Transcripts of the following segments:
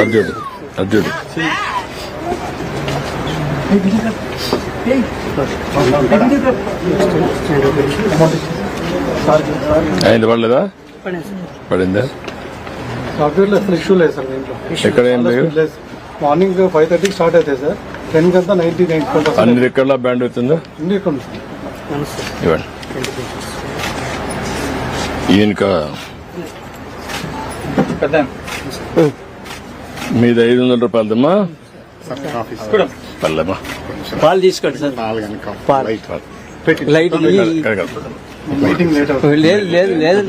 అర్జుడు అర్జుడు అయింది పడలేదా? పడిందా? సాఫ్ట్వేర్లో అసలు ఇష్యూ లేదు సార్ దీంట్లో. ఎక్కడ ఏం లేదు? మార్నింగ్ ఫైవ్ థర్టీకి స్టార్ట్ అవుతాయి సార్. టెన్ కంతా నైన్టీ నైన్ అన్ని దిక్కల్లో బ్యాండ్ అవుతుందా? అన్ని ఉంది ఇవ్వండి. ఈయనక? మీది ఐదు వందల రూపాయలదమ్మా పల్లెమ్మా పాలు తీసుకోండి సార్. లైట్ లేదు లేదు లేదు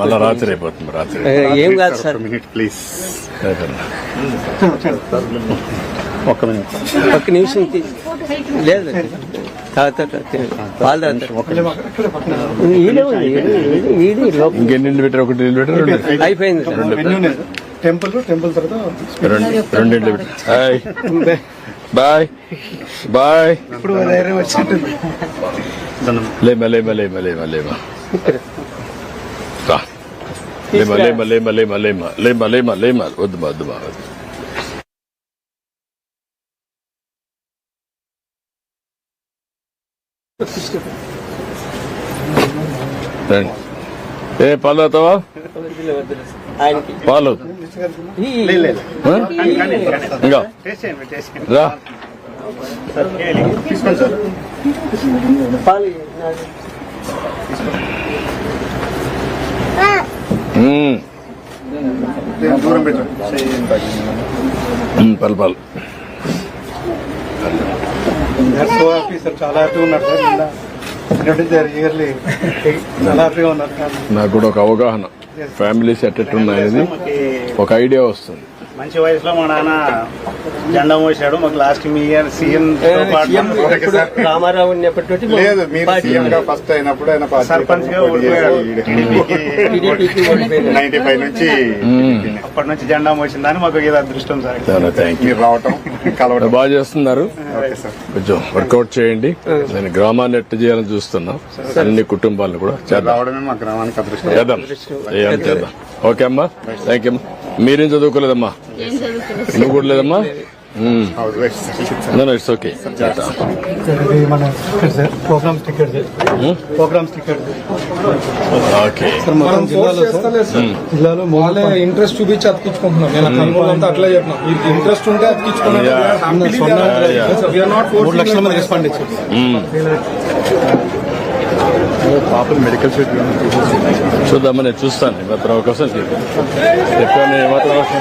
మళ్ళా రాత్రి అయిపోతుంది రాత్రి. ఏ, కాదు సార్. లేదన్నా. ఒక్క నిమిషం లేదు. ఇంకెన్ని పెట్టారు ఒకటి పెట్టారు అయిపోయింది సార్ మెన్యూ లేదు టెంపుల్ టెంపుల్ తర్వాత రెండు రెండు నీళ్ళు పెట్టారు హాయ్ బాయ్ బాయ్ ఇప్పుడు లేమా లేమా లేమా లేమా లేమా లేమా లేమా లేమా లేమా లేమా లేమా లేమా లేమా వద్దు వద్దు మా వద్దు ఏ పాలు అవుతావా పాలు. ఇంకా. రా. పలు పాలు. नर्स हो चला नर्स నాకు కూడా ఒక అవగాహన. ఫ్యామిలీస్ ఎట్టట్టున్నాయనేది ఒక ఐడియా వస్తుంది. మంచి వయసులో మా నాన్న జెండా మోసాడు మాకు లాస్ట్ మీ సీఎం రామారావు ఫస్ట్ అయినప్పుడు సర్పంచ్ నైన్టీ ఫైవ్ నుంచి అప్పటి నుంచి జెండా మోసిన దాన్ని మాకు ఏదో అదృష్టం సార్. థ్యాంక్ యూ రావటం కలవడం బాగా చేస్తున్నారు. కొంచెం వర్కౌట్ చేయండి. నేను గ్రామాన్ని ఎట్టు చేయాలని చూస్తాను చూస్తున్నాం. అన్ని కుటుంబాలను కూడా చేద్దాం. రావడమే మా గ్రామానికి అదృష్టం. చేద్దాం. ఓకే అమ్మా. థ్యాంక్ యూ మీరేం చదువుకోలేదమ్మా? నువ్వు కూడా లేదమ్మా. ఇట్స్ ఓకే సార్ ఇది మన ticket sir programmes ticket sir programmes ticket okay sir మొత్తం జిల్లాలో సార్ జిల్లాలో వాళ్ళే ఇంట్రెస్ట్ చూపించి అతికించుకుంటున్నాం నేను అట్లా చెప్పిన. ఇంట్రెస్ట్ ఉంటే అతికించుకున్నాం మూడు లక్షల మంది రెస్పాండ్ ఇచ్చారు. పాపని మెడికల్ సీట్ చూద్దామని నేను చూస్తాను. ఇప్పుడు అవకాశం చెప్పాను. ఏమాత్రం అవకాశం